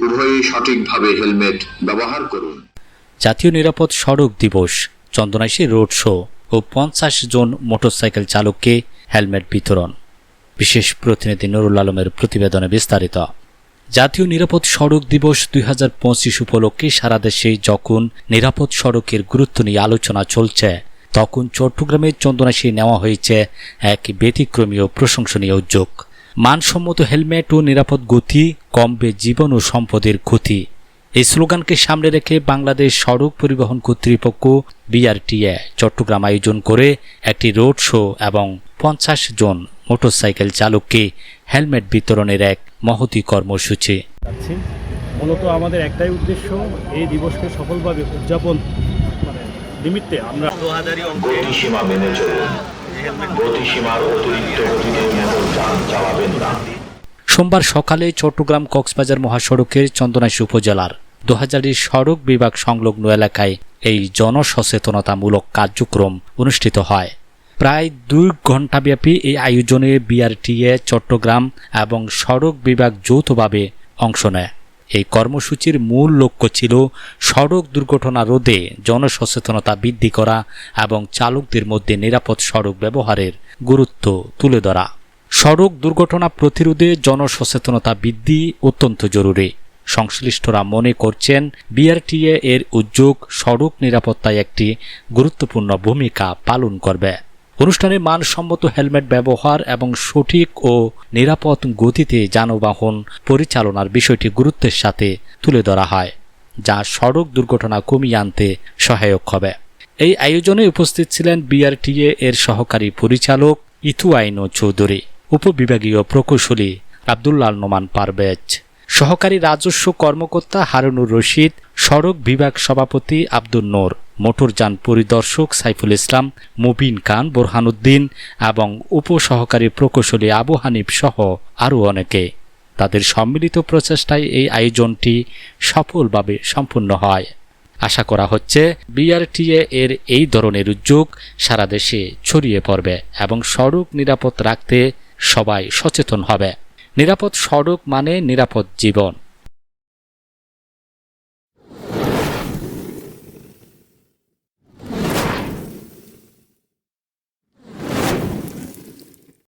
উভয়ই সঠিকভাবে হেলমেট ব্যবহার করুন। জাতীয় নিরাপদ সড়ক দিবস, চন্দনাইশী রোড শো ও পঞ্চাশ জন মোটরসাইকেল চালককে হেলমেট বিতরণ। বিশেষ প্রতিনিধি নুরুল আলমের প্রতিবেদনে বিস্তারিত। জাতীয় নিরাপদ সড়ক দিবস দুই হাজার পঁচিশ উপলক্ষে সারা দেশে যখন নিরাপদ সড়কের গুরুত্ব নিয়ে আলোচনা চলছে, তখন চট্টগ্রামের চন্দনাশী নেওয়া হয়েছে এক ব্যতিক্রমী ও প্রশংসনীয় উদ্যোগ। মানসম্মত হেলমেট ও নিরাপদ গতি কমবে জীবন ও সম্পদের ক্ষতি। এই স্লোগানকে সামনে রেখে বাংলাদেশ সড়ক পরিবহন কর্তৃপক্ষ বিআরটিএ চট্টগ্রাম আয়োজন করে একটি রোড শো এবং পঞ্চাশ জন মোটরসাইকেল চালককে হেলমেট বিতরণের এক মহতি কর্মসূচি। মূলত আমাদের একটাই উদ্দেশ্য এই দিবসকে সফলভাবে উদযাপন নিমিত্তে আমরা গতিসীমা মেনে চলুন। গতিসীমার অতিরিক্ত সোমবার সকালে চট্টগ্রাম কক্সবাজার মহাসড়কের চন্দনাইশ উপজেলার দোহাজারি সড়ক বিভাগ সংলগ্ন এলাকায় এই জনসচেতনতামূলক কার্যক্রম অনুষ্ঠিত হয়। প্রায় দুই ঘণ্টাব্যাপী এই আয়োজনে বিআরটিএ, চট্টগ্রাম এবং সড়ক বিভাগ যৌথভাবে অংশ নেয়। এই কর্মসূচির মূল লক্ষ্য ছিল সড়ক দুর্ঘটনা রোধে জনসচেতনতা বৃদ্ধি করা এবং চালকদের মধ্যে নিরাপদ সড়ক ব্যবহারের গুরুত্ব তুলে ধরা। সড়ক দুর্ঘটনা প্রতিরোধে জনসচেতনতা বৃদ্ধি অত্যন্ত জরুরি। সংশ্লিষ্টরা মনে করছেন, বিআরটিএ এর উদ্যোগ সড়ক নিরাপত্তায় একটি গুরুত্বপূর্ণ ভূমিকা পালন করবে। অনুষ্ঠানে মানসম্মত হেলমেট ব্যবহার এবং সঠিক ও নিরাপদ গতিতে যানবাহন পরিচালনার বিষয়টি গুরুত্বের সাথে তুলে ধরা হয়, যা সড়ক দুর্ঘটনা কমিয়ে আনতে সহায়ক হবে। এই আয়োজনে উপস্থিত ছিলেন বিআরটিএ এর সহকারী পরিচালক ইথুয়াইনো চৌধুরী। উপবিভাগীয় প্রকৌশলী আবদুল্লাল নোমান পারভেজ। সহকারী রাজস্ব কর্মকর্তা হারুনুর রশিদ, সড়ক বিভাগ সভাপতি আব্দুল নূর, মোটরযান পরিদর্শক সাইফুল ইসলাম, মুবিন খান বোরহানুদ্দিন এবং উপসহকারী প্রকৌশলী আবু হানিফ সহ আরও অনেকে। তাদের সম্মিলিত প্রচেষ্টায় এই আয়োজনটি সফলভাবে সম্পূর্ণ হয়। আশা করা হচ্ছে বিআরটিএ এর এই ধরনের উদ্যোগ সারা দেশে ছড়িয়ে পড়বে এবং সড়ক নিরাপদ রাখতে সবাই সচেতন হবে। নিরাপদ সড়ক মানে নিরাপদ জীবন।